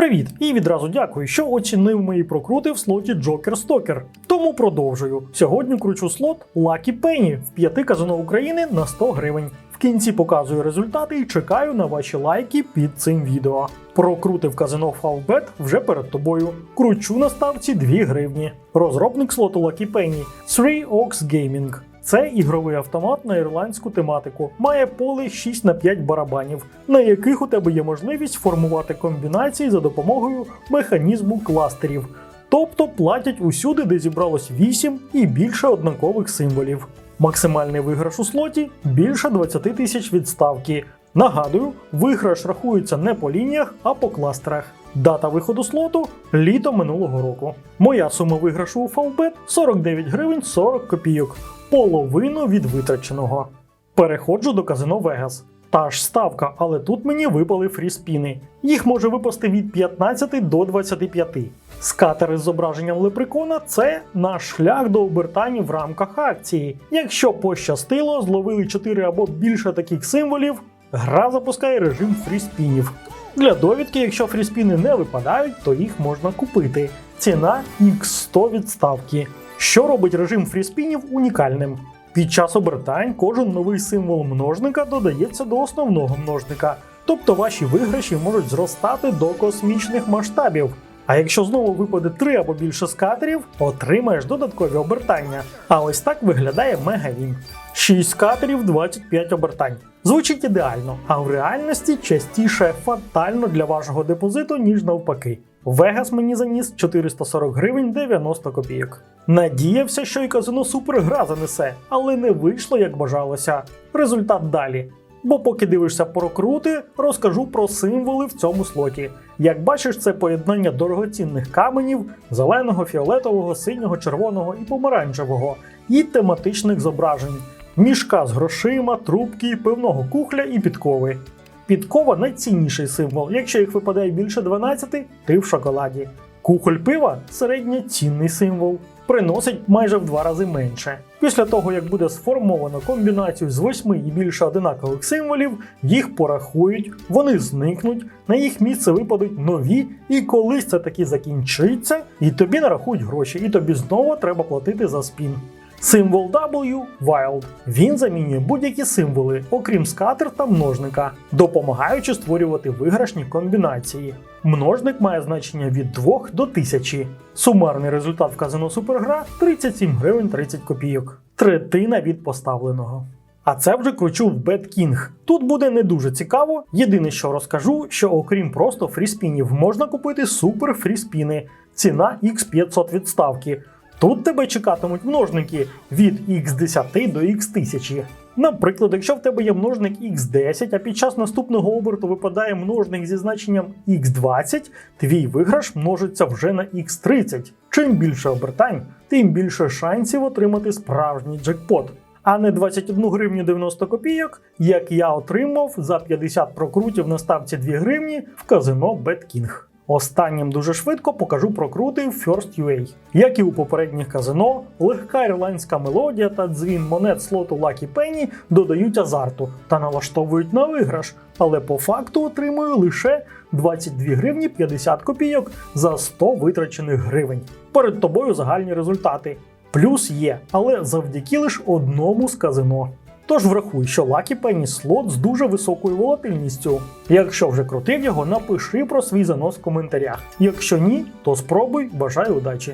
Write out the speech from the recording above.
Привіт! І відразу дякую, що оцінив мої прокрути в слоті Джокер Стокер. Тому продовжую. Сьогодні кручу слот Lucky Penny в п'яти казино України на 100 гривень. В кінці показую результати і чекаю на ваші лайки під цим відео. Прокрути в казино Favbet вже перед тобою. Кручу на ставці 2 гривні. Розробник слоту Lucky Penny Three Ox Gaming. Це ігровий автомат на ірландську тематику. Має поле 6 на 5 барабанів, на яких у тебе є можливість формувати комбінації за допомогою механізму кластерів. Тобто платять усюди, де зібралось 8 і більше однакових символів. Максимальний виграш у слоті більше 20 тисяч відставки. Нагадую, виграш рахується не по лініях, а по кластерах. Дата виходу слоту літо минулого року. Моя сума виграшу у Favbet 49 гривень 40 копійок, половину від витраченого. Переходжу до казино Вегас. Та ж ставка, але тут мені випали фріспіни. Їх може випасти від 15 до 25. Скатери з зображенням лепрекона це наш шлях до обертань в рамках акції. Якщо пощастило, зловили 4 або більше таких символів, гра запускає режим фріспінів. Для довідки, якщо фріспіни не випадають, то їх можна купити. Ціна X100 відставки, що робить режим фріспінів унікальним. Під час обертань кожен новий символ множника додається до основного множника, тобто ваші виграші можуть зростати до космічних масштабів. А якщо знову випаде 3 або більше скатерів, отримаєш додаткові обертання. А ось так виглядає мегавін. 6 скатерів, 25 обертань. Звучить ідеально, а в реальності частіше фатально для вашого депозиту, ніж навпаки. Вегас мені заніс 440 гривень 90 копійок. Надіявся, що і казино супергра занесе, але не вийшло як бажалося. Результат далі. Бо поки дивишся прокрути, розкажу про символи в цьому слоті. Як бачиш, це поєднання дорогоцінних каменів, зеленого, фіолетового, синього, червоного і помаранчевого, і тематичних зображень, мішка з грошима, трубки, пивного кухля і підкови. Підкова найцінніший символ. Якщо їх випадає більше 12, ти в шоколаді. Кухоль пива середньоцінний символ. Приносить майже в два рази менше. Після того, як буде сформовано комбінацію з восьми і більше одинакових символів, їх порахують, вони зникнуть, на їх місце випадуть нові, і колись це таки закінчиться, і тобі нарахують гроші, і тобі знову треба платити за спін. Символ W Wild. Він замінює будь-які символи, окрім скатер та множника, допомагаючи створювати виграшні комбінації. Множник має значення від 2 до 1000. Сумарний результат в казино Супергра 37 гривень 30 копійок. Третина від поставленого. А це вже кручу в Bad King. Тут буде не дуже цікаво. Єдине, що розкажу, що окрім просто фріспінів, можна купити супер фріспіни. Ціна X500 відставки. Тут тебе чекатимуть множники від x10 до x1000. Наприклад, якщо в тебе є множник x10, а під час наступного оберту випадає множник зі значенням x20, твій виграш множиться вже на x30. Чим більше обертань, тим більше шансів отримати справжній джекпот. А не 21 гривню 90 копійок, як я отримав за 50 прокрутів на ставці 2 гривні в казино BetKing. Останнім дуже швидко покажу прокрути в First UA. Як і у попередніх казино, легка ірландська мелодія та дзвін монет слоту Lucky Penny додають азарту та налаштовують на виграш, але по факту отримую лише 22 гривні 50 копійок за 100 витрачених гривень. Перед тобою загальні результати. Плюс є, але завдяки лише одному з казино. Тож врахуй, що Lucky Penny слот з дуже високою волатильністю. Якщо вже крутив його, напиши про свій занос в коментарях. Якщо ні, то спробуй, бажаю удачі.